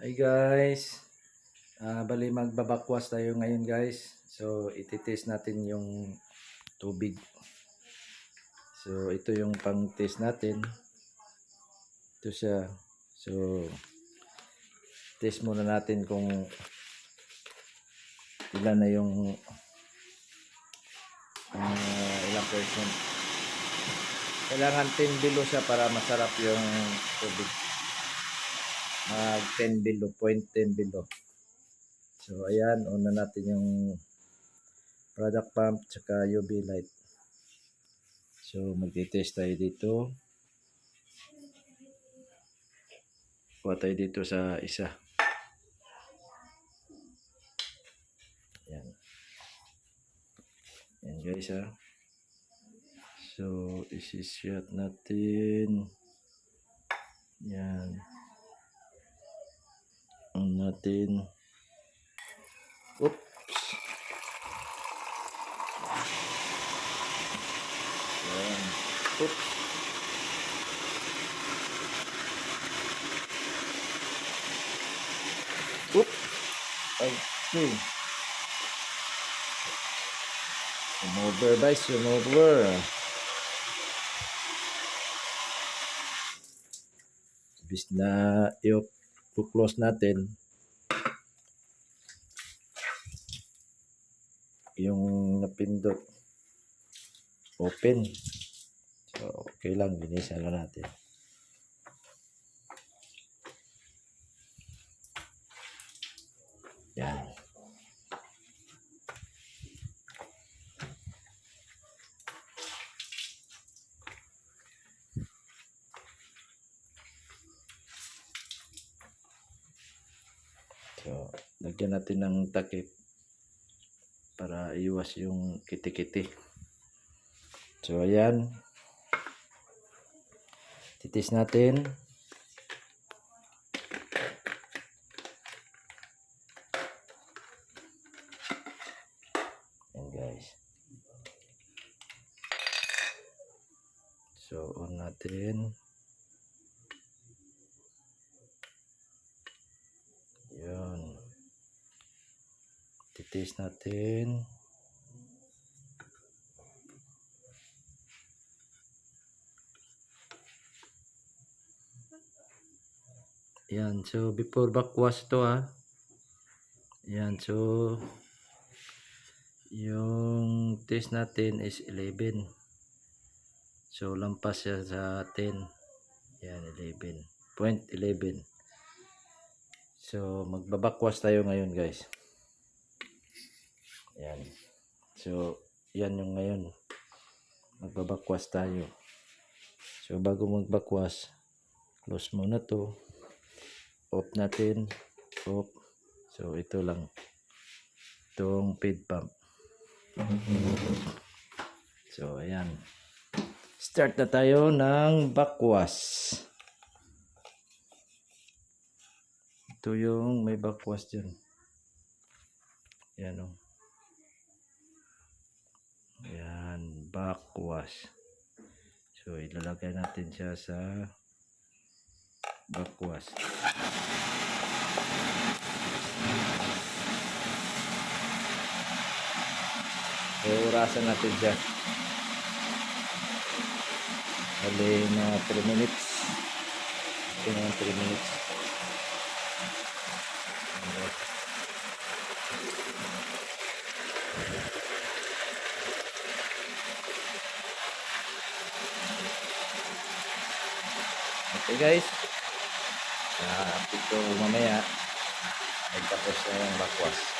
Hi guys. Ah, bali magbabakwas tayo ngayon guys. So ititest natin yung tubig. So ito yung pang test natin. Ito siya. So test muna natin kung ilan na yung ah, ilang percent. Kailangan 10 below siya para masarap yung tubig mag 10 below, point 10 below. So, ayan, una natin yung product pump tsaka UV light. So, magti-test tayo dito. Kuha tayo dito sa isa. Ayan. Ayan guys ha. So, isi-shot natin. Yan on natin. Oops. Yan. Oops. Oops. Ay, okay. Sumover ba? Sumover. Bis na yung close natin yung napindot. Open. So okay lang binisa lang natin. Yan. So, lagyan natin ng takip para iwas yung kiti-kiti. So, ayan. Titis natin. Ayan guys. So, on natin. Titis natin. Yan. So, before backwash to ha. Yan. So, yung test natin is 11. So, lampas siya sa 10. Yan, 11. Point 11. So, magbabakwas tayo ngayon, guys. Yan. So, yan yung ngayon. Magbabakwas tayo. So, bago magbakwas, close muna to. Off natin. Off. So, ito lang. Itong feed pump. So, ayan. Start na tayo ng bakwas. Ito yung may backwash dyan. Yan o. Yan. Backwash. So, ilalagay natin siya sa backwash. So, orasan natin siya. Bali na 3 minutes. Ito na 3 minutes. Okay guys. Uh, ito mamaya ay tapos na yung bakwas.